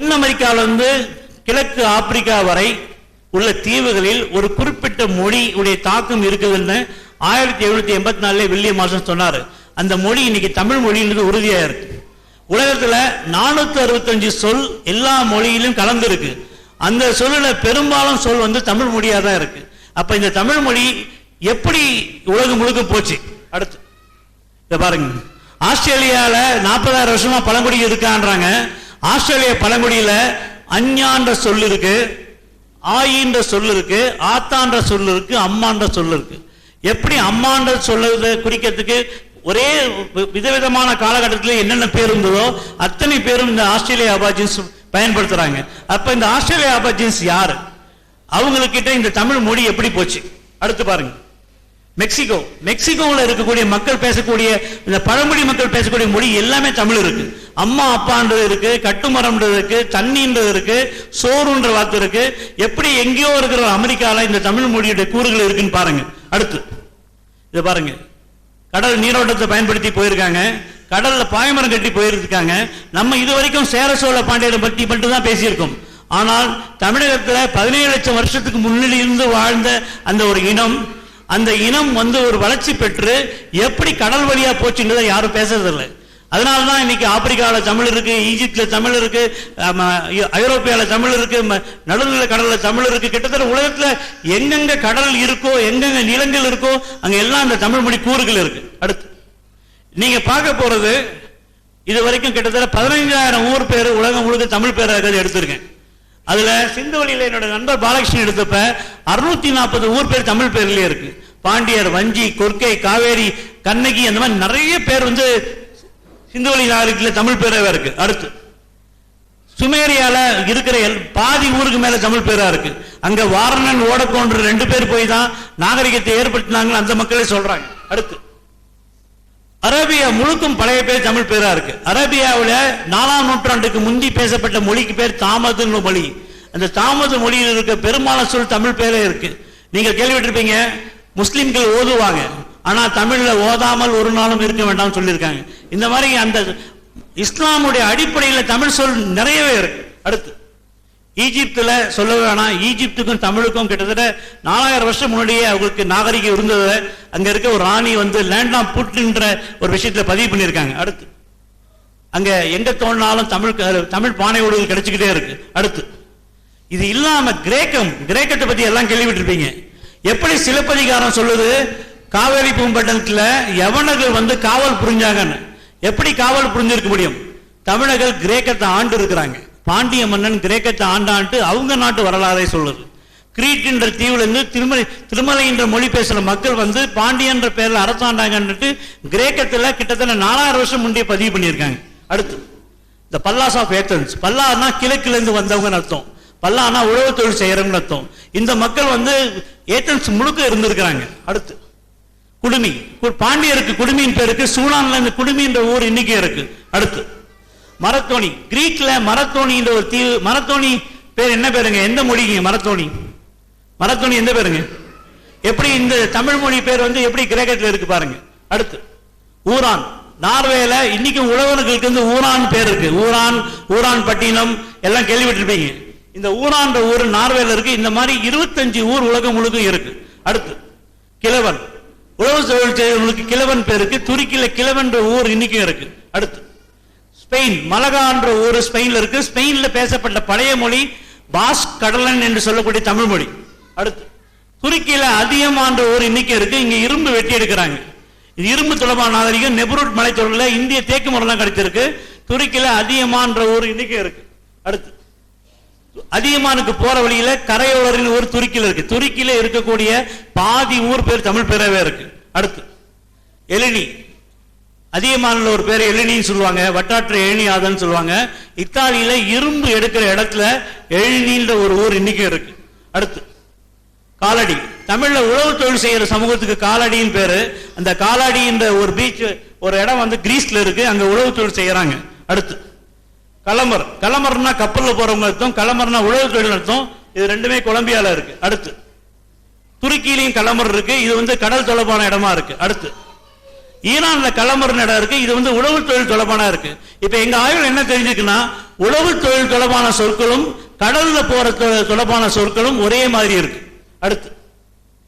தென் அமெரிக்காவிலிருந்து கிழக்கு ஆப்பிரிக்கா வரை உள்ள தீவுகளில் ஒரு குறிப்பிட்ட மொழி உடைய தாக்கம் இருக்குதுன்னு ஆயிரத்தி எழுநூத்தி எண்பத்தி நாலுல வில்லியம் மாசன் சொன்னாரு. அந்த மொழி இன்னைக்கு தமிழ் மொழின்றது உறுதியாக இருக்கு. உலகத்துல நானூத்தி அறுபத்தஞ்சு சொல் எல்லா மொழியிலும் கலந்து இருக்கு அந்த சொல்லுல பெரும்பாலும் சொல் வந்து தமிழ் மொழியா தான் இருக்கு. அப்ப இந்த தமிழ் மொழி எப்படி உலகம் முழுக்க போச்சு? அடுத்து. இதை பாருங்க. ஆஸ்திரேலியால நாற்பதாயிரம் வருஷமா பழங்குடி இருக்கான்றாங்க. ஆஸ்திரேலிய பழங்குடியில அஞ்ஞான்ற சொல் இருக்கு ஆயின்ற சொல் இருக்கு ஆத்தான்ற சொல் இருக்கு அம்மான்ற சொல் இருக்கு. எப்படி அம்மான்ற சொல்ல குறிக்கிறதுக்கு ஒரே வி- விதவிதமான காலகட்டத்தில் என்னென்ன பேர் இருந்ததோ அத்தனை பேரும் இந்த ஆஸ்திரேலியா அபாஜின்ஸ் பயன்படுத்துறாங்க. அப்ப இந்த ஆஸ்திரேலியா அபாஜின்ஸ் யாரு? அவங்கக்கிட்ட இந்த தமிழ் மொழி எப்படி போச்சு? அடுத்து பாருங்க. மெக்சிகோ. மெக்சிகோவில் இருக்கக்கூடிய மக்கள் பேசக்கூடிய இந்த பழங்குடி மக்கள் பேசக்கூடிய மொழி எல்லாமே தமிழ் இருக்கு. அம்மா அப்பான்றது இருக்கு கட்டுமரம்ன்றது இருக்கு தண்ணின்றது இருக்கு சோறுன்ற வார்த்தை இருக்கு. எப்படி எங்கேயோ இருக்கிற அமெரிக்காவில் இந்த தமிழ் மொழியுடைய கூறுகள் இருக்குன்னு பாருங்க. அடுத்து இதை பாருங்க. கடல் நீரோட்டத்தை பயன்படுத்தி போயிருக்காங்க. கடல்ல பாய்மரம் கட்டி போயிருக்காங்க. நம்ம இது வரைக்கும் சேர சோழ பாண்டியரை பற்றி மட்டும் தான் பேசியிருக்கோம். ஆனால் தமிழகத்தில் பதினேழு லட்சம் வருஷத்துக்கு முன்னாடி இருந்து வாழ்ந்த அந்த ஒரு இனம் அந்த இனம் வந்து ஒரு வளர்ச்சி பெற்று எப்படி கடல் வழியா போச்சுன்றதை யாரும் பேசுறதில்லை. அதனால தான் இன்னைக்கு ஆப்பிரிக்காவில் தமிழ் இருக்கு ஈஜிப்ட்ல தமிழ் இருக்கு ஐரோப்பியாவில் தமிழ் இருக்கு ம- நடுநில கடல்ல தமிழ் இருக்கு. கிட்டத்தட்ட உலகத்துல எங்கெங்க கடல் இருக்கோ எங்கெங்க நிலங்கள் இருக்கோ அங்க எல்லாம் அந்த தமிழ் மொழி கூறுகள் இருக்கு. அடுத்து நீங்க பார்க்க போறது இது வரைக்கும் கிட்டத்தட்ட பதினைஞ்சாயிரம் ஊர் பேர் உலகம் முழுக்க தமிழ் பேராக எடுத்திருக்கேன். அதுல சிந்து வழியில என்னோட நண்பர் பாலகிருஷ்ணன் எடுத்தப்ப அறுநூத்தி நாற்பது ஊர் பேர் தமிழ் பேர்லயே இருக்கு. பாண்டியர் வஞ்சி கொர்க்கை காவேரி கண்ணகி அந்த மாதிரி நிறைய பேர் வந்து சிந்துவெளி நாகரிகத்தில் தமிழ் பேராக இருக்கு. அடுத்து சுமேரியால இருக்கிற எல்- பாதி ஊருக்கு மேல தமிழ் பேரா இருக்கு. அங்க வாரணன் ஓடக்கோன்று ரெண்டு பேர் போய் தான் நாகரிகத்தை ஏற்படுத்தினாங்க அந்த மக்களே சொல்றாங்க. அடுத்து அரேபியா முழுக்கும் பழைய பேர் தமிழ் பேரா இருக்கு. அரேபியாவில் நாலாம் நூற்றாண்டுக்கு முந்தி பேசப்பட்ட மொழிக்கு பேர் தாமதுன்னு மொழி. அந்த தாமது மொழியில் இருக்க பெரும்பாலான சொல் தமிழ் பேரே இருக்கு. நீங்க கேள்விப்பட்டிருப்பீங்க? முஸ்லிம்கள் ஓதுவாங்க. ஆனா தமிழ்ல ஓதாமல் ஒரு நாளும் இருக்க வேண்டாம்னு சொல்லியிருக்காங்க. இந்த மாதிரி அந்த இஸ்லாமுடைய அடிப்படையில் தமிழ் சொல் நிறையவே இருக்கு. அடுத்து. ஈஜிப்துல சொல்ல வேணாம். ஈஜிப்துக்கும் தமிழுக்கும் கிட்டத்தட்ட நாலாயிரம் வருஷம் முன்னாடியே அவங்களுக்கு நாகரிகம் இருந்தது. அங்க இருக்க ஒரு ராணி வந்து லேண்டாம் புட்டுன்ற ஒரு விஷயத்துல பதிவு பண்ணியிருக்காங்க. அடுத்து. அங்க எங்க தோணினாலும் தமிழ் க- தமிழ் பானை ஓடுகள் கிடைச்சுக்கிட்டே இருக்கு. அடுத்து. இது இல்லாம கிரேக்கம் கிரேக்கத்தை பத்தி எல்லாம் கேள்விப்பட்டிருப்பீங்க. எப்படி சிலப்பதிகாரம் சொல்லுது? காவேரி பூம்பட்டணத்துல யவனர்கள் வந்து காவல் புரிஞ்சாங்கன்னு. எப்படி காவல் புரிஞ்சிருக்க முடியும்? தமிழர்கள் கிரேக்கத்தை ஆண்டு இருக்கிறாங்க. பாண்டிய மன்னன் கிரேக்கத்தை ஆண்டான்ட்டு அவங்க நாட்டு வரலாறை சொல்லுது. கிரீட் என்ற தீவுலேருந்து திருமலை திருமலை என்ற மொழி பேசுகிற மக்கள் வந்து பாண்டியன்ற பேரில் அரசாண்டாங்கன்னுட்டு கிரேக்கத்தில் கிட்டத்தட்ட நாலாயிரம் வருஷம் முன்னே பதிவு பண்ணியிருக்காங்க. அடுத்து இந்த பல்லாஸ் ஆஃப் ஏத்தன்ஸ். பல்லானா கிழக்கிலேருந்து வந்தவங்கன்னு அர்த்தம். பல்லானா உழவு தொழில் செய்கிறவங்கன்னு அர்த்தம். இந்த மக்கள் வந்து ஏத்தன்ஸ் முழுக்க இருந்திருக்கிறாங்க. அடுத்து குடுமி. கு- பாண்டியருக்கு குடுமியின் பேருக்கு சூடான்ல இந்த குடுமின்ற ஊர் இன்னைக்கு இருக்கு. அடுத்து மரத்தோணி. கிரீக்ல மரத்தோணின்ற ஒரு தீவு மரத்தோணி பேர் என்ன பேருங்க? எந்த மொழிங்க மரத்தோணி? மரத்தோணி எந்த பேருங்க? எப்படி இந்த தமிழ் மொழி பேர் வந்து எப்படி கிரேக்கத்தில் இருக்கு பாருங்க. அடுத்து ஊரான். நார்வேல இன்னைக்கும் உழவர்களுக்கு வந்து ஊரான் பேர் இருக்கு. ஊரான் ஊரான் பட்டினம் எல்லாம் கேள்விப்பட்டிருப்பீங்க. இந்த ஊரான்ற ஊர் நார்வேல இருக்கு. இந்த மாதிரி இருபத்தஞ்சு ஊர் உலகம் முழுக்க இருக்கு. அடுத்து கிழவன். உழவு தொழில் செய்வர்களுக்கு கிழவன் பேருக்கு துருக்கியில கிழவன்ற ஊர் இன்னைக்கும் இருக்கு. ஸ்பெயின் மலகான்ற ஊர் ஸ்பெயின்ல இருக்கு. ஸ்பெயின்ல பேசப்பட்ட பழைய மொழி பாஸ் கடலன் என்று சொல்லக்கூடிய தமிழ் மொழி. அடுத்து துருக்கியில அதிகமான்ற ஊர் இன்னைக்கு இருக்கு. இங்க இரும்பு வெட்டி எடுக்கிறாங்க. இது இரும்பு தொடர்பான நாகரிகம். நெப்ரூட் மலைத்தொடரில் இந்திய தேக்கு மரம் கிடைச்சிருக்கு. துருக்கியில அதிகமான்ற ஊர் இன்னைக்கு இருக்கு. அடுத்து அதிகமானுக்கு போற வழியில கரையோரின் ஊர் துருக்கியில இருக்கு. துருக்கியில இருக்கக்கூடிய பாதி ஊர் பேர் தமிழ் பேரவே இருக்கு. அடுத்து எழினி. அதிகமான ஒரு பேர் எழினின்னு சொல்லுவாங்க வட்டாற்று எழினி ஆதன்னு சொல்லுவாங்க. இத்தாலியில இரும்பு எடுக்கிற இடத்துல எழினின்ற ஒரு ஊர் இன்னைக்கும் இருக்கு. அடுத்து காலடி. தமிழ்ல உழவு தொழில் செய்யற சமூகத்துக்கு காலடின்னு பேரு. அந்த காலாடின்ற ஒரு பீச் ஒரு இடம் வந்து கிரீஸ்ல இருக்கு அங்க உழவு தொழில் செய்யறாங்க. அடுத்து கலமர். கலமர்னா கப்பல்ல போறவங்க அர்த்தம் கலமர்னா உழவு தொழில் அர்த்தம். இது ரெண்டுமே கொலம்பியால இருக்கு. அடுத்து துருக்கியிலையும் கலமர் இருக்கு. இது வந்து கடல் தொடர்பான இடமா இருக்கு. அடுத்து ஈரான்ல கலமர்னு இடம் இருக்கு. இது வந்து உழவு தொழில் தொடர்பான இருக்கு. இப்ப எங்க ஆய்வில் என்ன தெரிஞ்சுக்குன்னா உழவு தொழில் தொடர்பான சொற்களும் கடல்ல போற தொ- தொடர்பான சொற்களும் ஒரே மாதிரி இருக்கு. அடுத்து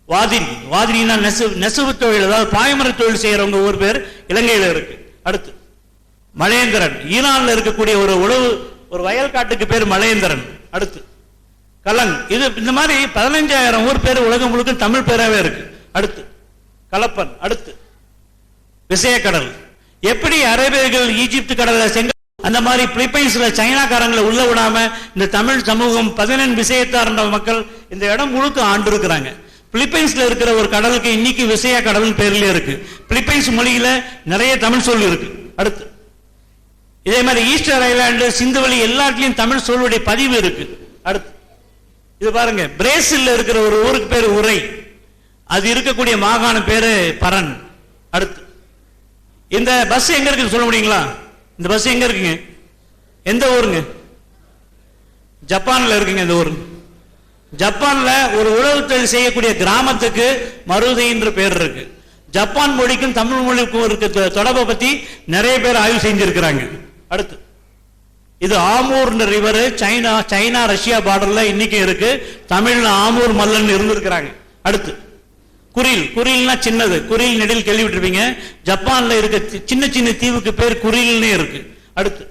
வாதிரி வாதிரினா நெசவு நெசவு தொழில் அதாவது பாய்மர தொழில் செய்யறவங்க ஒரு பேர் இலங்கையில இருக்கு. அடுத்து மலையந்திரன் ஈரான்ல இருக்கக்கூடிய ஒரு உழவு ஒரு வயல் காட்டுக்கு பேர் மலையந்திரன் அடுத்து கலங். இது இந்த மாதிரி பதினஞ்சாயிரம் ஊர் பேர் உலகம் முழுக்க தமிழ் பேராவே இருக்கு. அடுத்து கலப்பன். அடுத்து விசயக்கடல். எப்படி அரேபியர்கள் ஈஜிப்து கடல்ல செங்க அந்த மாதிரி பிலிப்பைன்ஸ்ல சைனாக்காரங்களை உள்ள விடாம இந்த தமிழ் சமூகம் பதினெண் விசயத்தார் மக்கள் இந்த இடம் முழுக்க ஆண்டு இருக்கிறாங்க பிலிப்பைன்ஸ்ல இருக்கிற ஒரு கடலுக்கு இன்னைக்கு விசய கடல் பேர்ல இருக்கு. பிலிப்பைன்ஸ் மொழியில நிறைய தமிழ் சொல் இருக்கு. அடுத்து இதே மாதிரி ஈஸ்டர் ஐலாண்டு சிந்துவெளி எல்லாத்துலயும் தமிழ் சொல்லுடைய பதிவு இருக்கு. அடுத்து இது பாருங்க பிரேசில்ல இருக்கிற ஒரு ஊருக்கு பேர் உரை. அது இருக்கக்கூடிய மாகாண பேரு பரன் அடுத்து இந்த பஸ் எங்க இருக்குன்னு சொல்ல முடியுங்களா? இந்த பஸ் எங்க இருக்குங்க? எந்த ஊருங்க? ஜப்பான்ல இருக்குங்க இந்த ஊர் ஜப்பான்ல ஒரு உழவு தொழில் செய்யக்கூடிய கிராமத்துக்கு மருதை என்ற பேர் இருக்கு. ஜப்பான் மொழிக்கும் தமிழ் மொழிக்கும் இருக்க தொடர்பை பத்தி நிறைய பேர் ஆய்வு செஞ்சிருக்கிறாங்க. அடுத்து இது Amur river China China Russia பார்டர்ல இன்னைக்கு இருக்கு. தமிழ்ல ஆமூர் மல்லன் இருந்திருக்கிறாங்க. அடுத்து குரில் குரில்னா சின்னது. குரில் நெடில் கேள்விப்பட்டிருப்பீங்க. ஜப்பான்ல இருக்க சின்ன சின்ன தீவுக்கு பேர் குரில்னே இருக்கு. அடுத்து.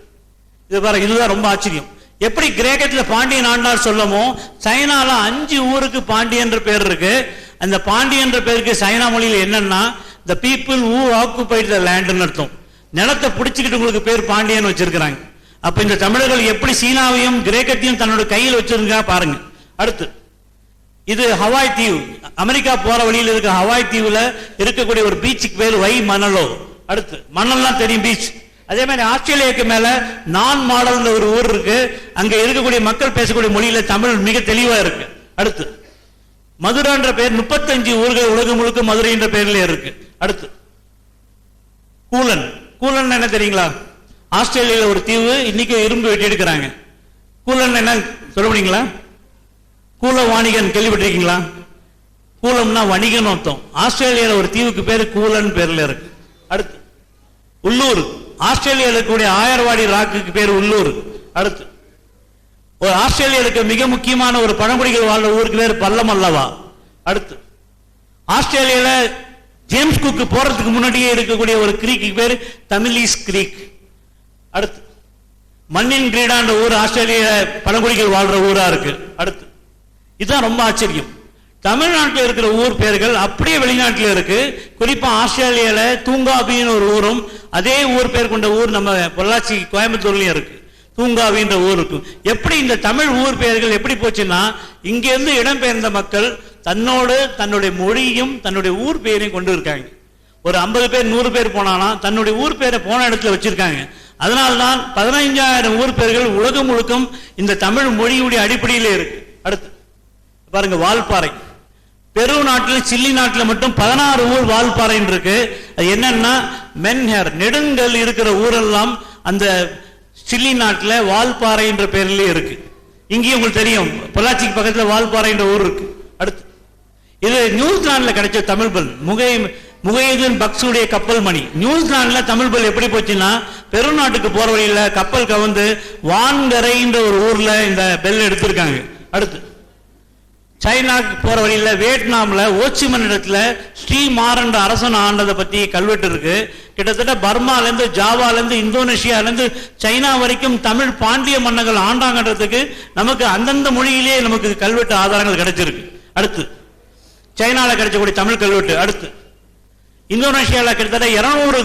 இது பாருங்க இதுதான் ரொம்ப ஆச்சரியம். எப்படி கிரேக்கத்தில் பாண்டியன் ஆண்டார் சொல்லமோ சைனால அஞ்சு ஊருக்கு பாண்டியன்ற பேர் இருக்கு. அந்த பாண்டியன்ற பேருக்கு சைனா மொழியில் என்னன்னா த பீப்புள் ஊ ஆக்குபைட் த லேண்ட்னு அர்த்தம். நிலத்தை பிடிச்சிக்கிட்டு உங்களுக்கு பேர் பாண்டியன் வச்சிருக்கிறாங்க. அப்ப இந்த தமிழர்கள் எப்படி சீனாவையும் கிரேக்கத்தையும் தன்னோட கையில் வச்சிருக்கா பாருங்க. அடுத்து. இது ஹவாய் தீவு. அமெரிக்கா போற வழியில் இருக்க ஹவாய் தீவுல இருக்கக்கூடிய ஒரு பீச்சுக்கு பேர் வை மணலோ அடுத்து மணல்லாம் தெரியும் பீச் அதே மாதிரி ஆஸ்திரேலியாவுக்கு மேல நான் மாடல் ஒரு ஊர் இருக்கு. அங்க இருக்கக்கூடிய மக்கள் பேசக்கூடிய மொழியில தமிழ் மிக தெளிவா இருக்கு. அடுத்து மதுரான்ற பேர் முப்பத்தஞ்சு ஊர்கள் உலகம் முழுக்க மதுரை என்ற பெயர்ல இருக்கு. அடுத்து கூலன். கூலன் என்ன தெரியுங்களா? ஆஸ்திரேலியால ஒரு தீவு இன்னைக்கு இரும்பு வெட்டி எடுக்கிறாங்க. கூலன் என்ன சொல்ல முடியுங்களா? கூல வாணிகன் கேள்விப்பட்டிருக்கீங்களா? கூலம்னா வணிக நோத்தம் ஆஸ்திரேலியாவில் ஒரு தீவுக்கு பேர் கூலன் பேர்ல இருக்கு. அடுத்து உள்ளூர். ஆஸ்திரேலியாவில் இருக்கக்கூடிய ஆயர்வாடி ராக்குக்கு பேர் உள்ளூர். அடுத்து ஒரு ஆஸ்திரேலியா இருக்க மிக முக்கியமான ஒரு பழங்குடிகள் வாழ்ற ஊருக்கு பேர் பல்லம் அல்லவா? அடுத்து ஆஸ்திரேலியால ஜேம்ஸ் குக்கு போறதுக்கு முன்னாடியே இருக்கக்கூடிய ஒரு கிரீக்கு பேர் தமிலீஸ் கிரீக். அடுத்து மண்ணின் கிரீடான்ற ஊர் ஆஸ்திரேலிய பழங்குடிகள் வாழ்ற ஊரா இருக்கு. அடுத்து இதுதான் ரொம்ப ஆச்சரியம். தமிழ்நாட்டில் இருக்கிற ஊர் பேர்கள் அப்படியே வெளிநாட்டில் இருக்கு. குறிப்பா ஆஸ்திரேலியால தூங்காபின்னு ஒரு ஊரும் அதே ஊர் பேர் கொண்ட ஊர் நம்ம பொள்ளாச்சி கோயம்புத்தூர்லயும் இருக்கு. தூங்காவின்ற ஊர் இருக்கு. எப்படி இந்த தமிழ் ஊர் பெயர்கள் எப்படி போச்சுன்னா இங்கிருந்து இடம்பெயர்ந்த மக்கள் தன்னோடு தன்னுடைய மொழியும் தன்னுடைய ஊர் பெயரையும் கொண்டு இருக்காங்க. ஒரு ஐம்பது பேர் நூறு பேர் போனானா தன்னுடைய ஊர் பேரை போன இடத்துல வச்சிருக்காங்க. அதனால்தான் பதினைஞ்சாயிரம் ஊர் பெயர்கள் உலகம் முழுக்கும் இந்த தமிழ் மொழியுடைய அடிப்படையிலே இருக்கு. அடுத்து பாருங்க வால்பாறை. பெரு நாட்டில் சில்லி நாட்டில் மட்டும் பதினாறு ஊர் வால்பாறைன்னு இருக்கு. அது என்னன்னா மென்ஹேர் நெடுங்கல் இருக்கிற ஊரெல்லாம் அந்த சில்லி நாட்டில் வால்பாறை என்ற பேர்லயே இருக்கு. இங்கேயும் உங்களுக்கு தெரியும் பொள்ளாச்சிக்கு பக்கத்தில் வால்பாறை என்ற ஊர் இருக்கு. அடுத்து இது நியூசிலாந்துல கிடைச்ச தமிழ் பல். முகை முகையுதீன் பக்ஸுடைய கப்பல் மணி. நியூசிலாந்துல தமிழ் பல் எப்படி போச்சுன்னா பெருநாட்டுக்கு போற வழியில கப்பல் கவுந்து வான்கரைன்ற ஒரு ஊர்ல இந்த பெல் எடுத்திருக்காங்க. அடுத்து சைனாக்கு போற வழியில வியட்நாம்ல ஓச்சிமன் இடத்துல ஸ்ரீமாரன் அரசன் ஆண்டதை பத்தி கல்வெட்டு இருக்கு. கிட்டத்தட்ட பர்மால இருந்து ஜாவால இருந்து இந்தோனேஷியால இருந்து சைனா வரைக்கும் தமிழ் பாண்டிய மன்னர்கள் ஆண்டாங்கன்றதுக்கு நமக்கு அந்தந்த மொழியிலேயே நமக்கு கல்வெட்டு ஆதாரங்கள் கிடைச்சிருக்கு. அடுத்து சைனால கிடைச்சக்கூடிய தமிழ் கல்வெட்டு அடுத்து. இந்தோனேஷியால கிட்டத்தட்ட இருநூறு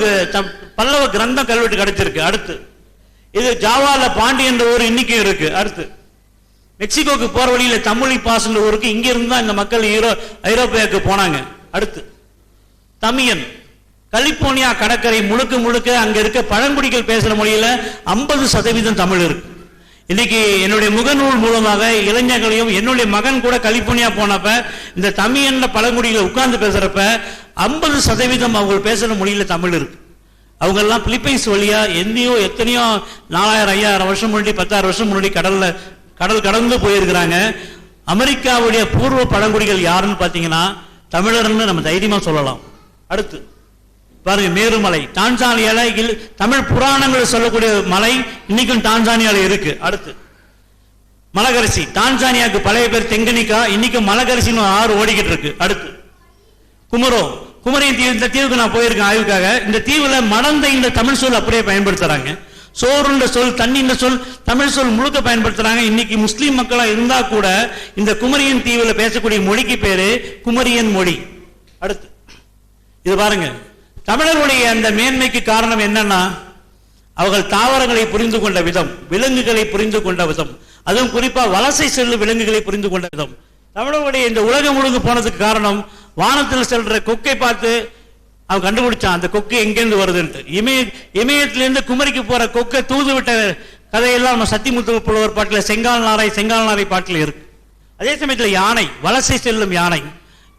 பல்லவ கிரந்தம் கல்வெட்டு கிடைச்சிருக்கு. அடுத்து இது ஜாவால பாண்டியன்ற ஊர் இன்னைக்கும் இருக்கு. அடுத்து மெக்சிகோக்கு போற வழியில தமிழி பாஸ்ன்ற ஊருக்கு இங்க இருந்து தான் இந்த மக்கள் ஈரோ ஐரோப்பியாவுக்கு போனாங்க. அடுத்து தமியன். கலிபோர்னியா கடற்கரை முழுக்க முழுக்க அங்க இருக்க பழங்குடிகள் பேசுற மொழியில ஐம்பது சதவீதம் தமிழ் இருக்கு. இன்னைக்கு என்னுடைய முகநூல் மூலமாக இளைஞர்களையும் என்னுடைய மகன் கூட கலிபோர்னியா போனப்ப இந்த தமிழ் பழங்குடிகளை உட்கார்ந்து பேசுறப்ப ஐம்பது சதவீதம் அவங்க பேசுற மொழியில தமிழ் இருக்கு. அவங்க எல்லாம் பிலிப்பைன்ஸ் வழியா எந்தையோ எத்தனையோ நாலாயிரம் ஐயாயிரம் வருஷம் முன்னாடி பத்தாயிரம் வருஷம் முன்னாடி கடல்ல கடல் கடந்து போயிருக்கிறாங்க. அமெரிக்காவுடைய பூர்வ பழங்குடிகள் யாருன்னு பார்த்தீங்கன்னா தமிழர்னு நம்ம தைரியமா சொல்லலாம். அடுத்து பாருங்க மேருமலை. டான்சானியால தமிழ் புராணங்கள் சொல்லக்கூடிய மலை இன்னைக்கும் டான்சானியால இருக்கு. அடுத்து மலகரிசி. டான்சானியாவுக்கு பழைய பேர் தெங்கனிக்கா இன்னைக்கும் மலகரிசின்னு ஆறு ஓடிக்கிட்டு இருக்கு. அடுத்து குமரோ. குமரியின் தீவு இந்த தீவுக்கு நான் போயிருக்கேன் ஆய்வுக்காக. இந்த தீவுல மடந்த இந்த தமிழ் சொல் அப்படியே பயன்படுத்துறாங்க. சோறுன்ற சொல் தண்ணின்ற சொல் தமிழ் சொல் முழுக்க பயன்படுத்துறாங்க. இன்னைக்கு முஸ்லீம் மக்களா இருந்தா கூட இந்த குமரியன் தீவுல பேசக்கூடிய மொழிக்கு பேரு குமரியன் மொழி. அடுத்து இது பாருங்க. தமிழருடைய அந்த மேன்மைக்கு காரணம் என்னன்னா அவர்கள் தாவரங்களை புரிந்து கொண்ட விதம் விலங்குகளை புரிந்து கொண்ட விதம். அதுவும் குறிப்பா வலசை செல்லும் விலங்குகளை புரிந்து கொண்ட விதம். தமிழருடைய இந்த உலகம் முழுக்க போனதுக்கு காரணம் வானத்தில் செல்ற கொக்கை பார்த்து அவன் கண்டுபிடிச்சான் அந்த கொக்கு எங்கேருந்து வருதுன்ட்டு. இமய இமயத்திலிருந்து குமரிக்கு போற கொக்கை தூது விட்ட கதையெல்லாம் நம்ம சத்திமுத்து புலவர் பாட்டில் செங்கால் நாரை செங்கால் நாரை பாட்டில் இருக்கு. அதே சமயத்தில் யானை வலசை செல்லும் யானை.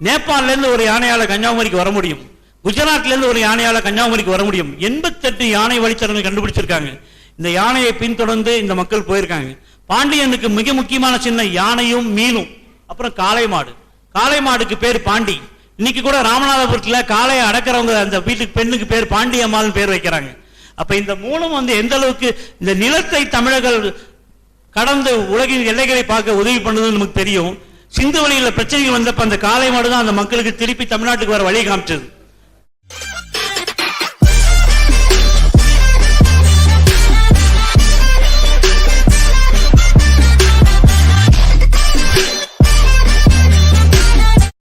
நேபாளிலேருந்து ஒரு யானையால் கன்னியாகுமரிக்கு வர முடியும். குஜராத்லேருந்து ஒரு யானையால் கன்னியாகுமரிக்கு வர முடியும். எண்பத்தெட்டு யானை வழித்தடங்கள் கண்டுபிடிச்சிருக்காங்க. இந்த யானையை பின்தொடர்ந்து இந்த மக்கள் போயிருக்காங்க. பாண்டியனுக்கு மிக முக்கியமான சின்ன யானையும் மீனும். அப்புறம் காளை மாடு காளை மாடுக்கு பேர் பாண்டி. இன்னைக்கு கூட ராமநாதபுரத்தில் காளையை அடக்கிறவங்க அந்த வீட்டுக்கு பெண்ணுக்கு பேர் பாண்டியம்மாள்னு பேர் வைக்கிறாங்க. அப்ப இந்த மூலம் வந்து எந்த அளவுக்கு இந்த நிலத்தை தமிழர்கள் கடந்து உலகின் எல்லைகளை பார்க்க உதவி பண்ணதுன்னு நமக்கு தெரியும். சிந்து வழியில் பிரச்சனைகள் வந்தப்ப அந்த காளை மாடு தான் அந்த மக்களுக்கு திருப்பி தமிழ்நாட்டுக்கு வர வழி காமிச்சது.